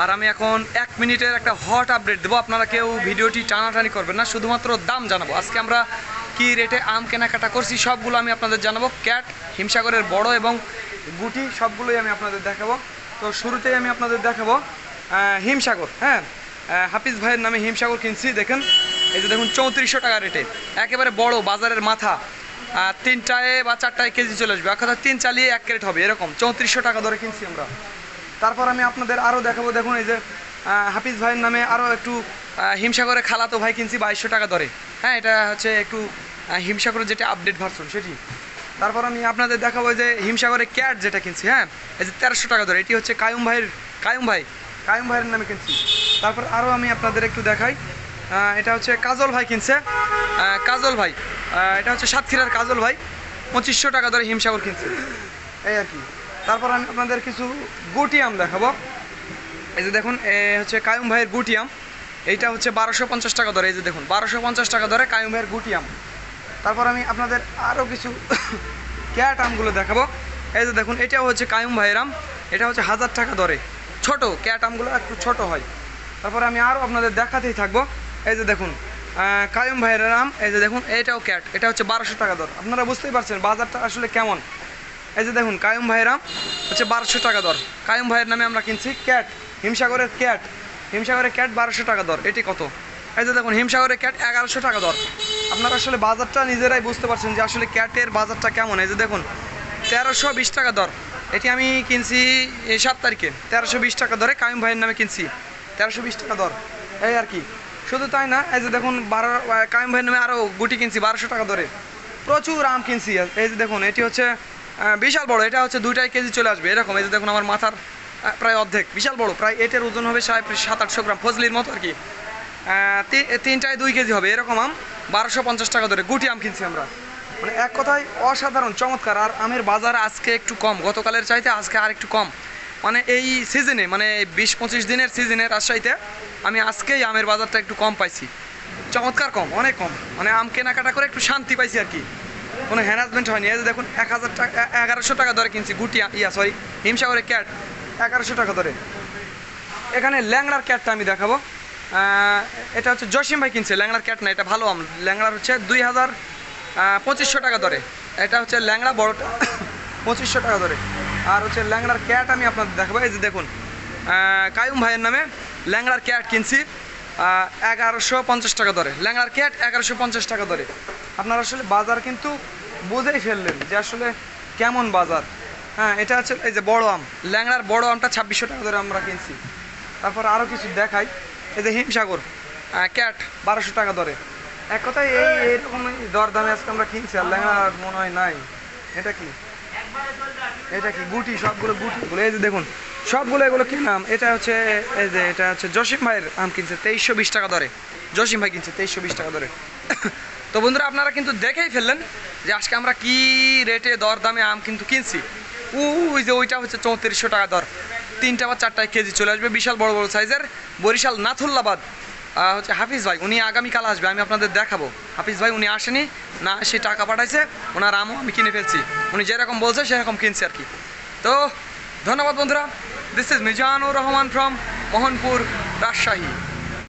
আর আমি এখন এক মিনিটের একটা হট আপডেট দেবো। আপনারা কেউ ভিডিওটি টানাটানি করবেন না, শুধুমাত্র দাম জানাব। আজকে আমরা কি রেটে আম কেনাকাটা করছি সবগুলো আমি আপনাদের জানাব। ক্যাট হিমসাগরের বড় এবং গুটি, সবগুলোই আমি আপনাদের দেখাবো। তো শুরুতেই আমি আপনাদের দেখাবো হিমসাগর হ্যাঁ? হাফিজ ভাইয়ের নামে হিমসাগর কিনছি, দেখেন। এই যে দেখুন, চৌত্রিশশো টাকা রেটে একেবারে বড়, বাজারের মাথা। তিনটায় বা চারটায় কেজি চলে আসবে। কথা, তিন চালিয়ে এক ক্যারেট হবে, এরকম। চৌত্রিশশো টাকা ধরে কিনছি আমরা। তারপর আমি আপনাদের আরও দেখাবো, দেখুন এই যে হাফিজ ভাইয়ের নামে আরও একটু হিমসাগরে খালাতো ভাই কিনছি বাইশশো টাকা ধরে হ্যাঁ এটা হচ্ছে একটু হিমসাগরের যেটা আপডেট ভার্সন সেটি। তারপর আমি আপনাদের দেখাবো যে হিমসাগরে ক্যাট যেটা কিনছি হ্যাঁ এই যে তেরোশো টাকা ধরে এটি হচ্ছে কায়ুম ভাইয়ের, কায়ুম ভাই, কায়ুম ভাইয়ের নামে কিনছি। তারপর আরও আমি আপনাদের একটু দেখাই এটা হচ্ছে কাজল ভাই কিনছে কাজল ভাই এটা হচ্ছে সাতক্ষীরার কাজল ভাই, পঁচিশশো টাকা ধরে হিমসাগর কিনছে। এই আর কি। তারপর আমি আপনাদের কিছু গুটি আম দেখাবো। এই যে দেখুন হচ্ছে কায়ুম ভাইয়ের গুটি আম। এইটা হচ্ছে বারোশো পঞ্চাশ টাকা ধরে এই যে দেখুন, বারোশো পঞ্চাশ টাকা ধরে কায়ুম ভাইয়ের গুটি আম। তারপর আমি আপনাদের আরও কিছু ক্যাট আমগুলো দেখাবো। এই যে দেখুন, এটাও হচ্ছে কায়ুম ভাইয়ের আম। এটা হচ্ছে হাজার টাকা ধরে ছোট ক্যাট আমগুলো একটু ছোট হয়। তারপরে আমি আরও আপনাদের দেখাতেই থাকব। এই যে দেখুন কায়ুম ভাইয়ের আম। এই যে দেখুন, এটাও ক্যাট। এটা হচ্ছে বারোশো টাকা দর। আপনারা বুঝতেই পারছেন বাজারটা আসলে কেমন। এই যে দেখুন, কায়ুম ভাইয়ের আম হচ্ছে বারোশো টাকা দর। কায়ুম ভাইয়ের নামে আমরা কিনছি ক্যাট, হিমসাগরের ক্যাট। হিমসাগরের ক্যাট বারোশো টাকা দর, এটি কত? এই যে দেখুন, হিমসাগরের ক্যাট এগারোশো টাকা দর। আপনারা আসলে বাজারটা নিজেরাই বুঝতে পারছেন যে আসলে ক্যাটের বাজারটা কেমন। এই যে দেখুন, তেরোশো বিশ টাকা দর। এটি আমি কিনছি এই সাত তারিখে, তেরোশো বিশ টাকা দরে কায়ুম ভাইয়ের নামে কিনছি। তেরোশো বিশ টাকা দর। এই আর কি। শুধু তাই না, এই যে দেখুন, বারো কায়ুম ভাইয়ের নামে আরও গুটি কিনছি, বারোশো টাকা দরে। প্রচুর আম কিনছি। এই যে দেখুন, এটি হচ্ছে বিশাল বড়, এটা হচ্ছে দুইটাই কেজি চলে আসবে। এরকম, এই যে দেখুন আমার মাথার প্রায় অর্ধেক। বিশাল বড়, প্রায় এটার ওজন হবে সাড়ে সাত আটশো গ্রাম, ফজলির মতো আর কি। তিনটায় দুই কেজি হবে, এরকম আম, বারোশো পঞ্চাশ টাকা ধরে গুটি আম কিনছি আমরা। মানে এক কথায় অসাধারণ, চমৎকার। আর আমের বাজার আজকে একটু কম, গতকালের চাইতে আজকে আর একটু কম। মানে এই সিজনে মানে বিশ পঁচিশ দিনের সিজনে রাজশাহীতে আমি আজকেই আমের বাজারটা একটু কম পাইছি। চমৎকার কম, অনেক কম। মানে আম কেনাকাটা করে একটু শান্তি পাইছি আর কি। কোনো হ্যারাসমেন্ট হয়নি। এই যে দেখুন, এক হাজার টাকা এগারোশো টাকা ধরে কিনছি গুটি ইয়া সরি হিমসাগরের ক্যাট এগারোশো টাকা ধরে। এখানে ল্যাংড়ার ক্যাটটা আমি দেখাবো। এটা হচ্ছে জসিম ভাই কিনছে, ল্যাংড়ার ক্যাট না, এটা ভালো আম, ল্যাংড়ার হচ্ছে দুই হাজার পঁচিশশো টাকা ধরে। এটা হচ্ছে ল্যাংড়া বড়টা, পঁচিশশো টাকা ধরে। আর হচ্ছে ল্যাংড়ার ক্যাট আমি আপনাদের দেখাবো। এই যে দেখুন কায়ুম ভাইয়ের নামে ল্যাংড়ার ক্যাট কিনছি। এগারোশো পঞ্চাশ টাকা ধরে ল্যাংড়ার ক্যাট এগারোশো পঞ্চাশ টাকা ধরে আপনারা আসলে বাজার কিন্তু বুঝেই ফেললেন যে আসলে কেমন বাজার। হ্যাঁ এটা হচ্ছে এই যে বড় আম। ল্যাংড়ার বড় আমটা ছাব্বিশশো টাকা ধরে আমরা কিনছি। তারপর আরও কিছু দেখাই। এই যে হিমসাগর। ক্যাট। বারোশো টাকা ধরে এক কথায় এই এইরকম দর দামে আজকে আমরা কিনছি আর ল্যাংড়ার মনে হয় নাই। এটা কি? এটা কি? গুটি সবগুলো গুটিগুলো এই যে দেখুন। সবগুলো এগুলো কি নাম? এটা হচ্ছে, এই যে, এটা হচ্ছে জসিম ভাইয়ের আম কিনছে, তেইশশো বিশ টাকা ধরে জসিম ভাই কিনছে, তেইশশো বিশ টাকা ধরে তো বন্ধুরা, আপনারা কিন্তু দেখেই ফেললেন যে আজকে আমরা কি রেটে দর দামে আম কিন্তু কিনছি। ওই যে ওইটা হচ্ছে চৌত্রিশশো টাকা দর। তিনটা বা চারটায় কেজি চলে আসবে, বিশাল বড় বড় সাইজের। বরিশাল নাথুল্লাবাদ হচ্ছে হাফিজ ভাই, উনি আগামীকাল আসবে, আমি আপনাদের দেখাবো। হাফিজ ভাই, উনি আসেনি, না সে টাকা পাঠাইছে, ওনার আমও আমি কিনে ফেলছি। উনি যেরকম বলছে, সেরকম কিনছে আর কি। তো ধন্যবাদ বন্ধুরা। This is Mizanur Rahman from Mohanpur Rajshahi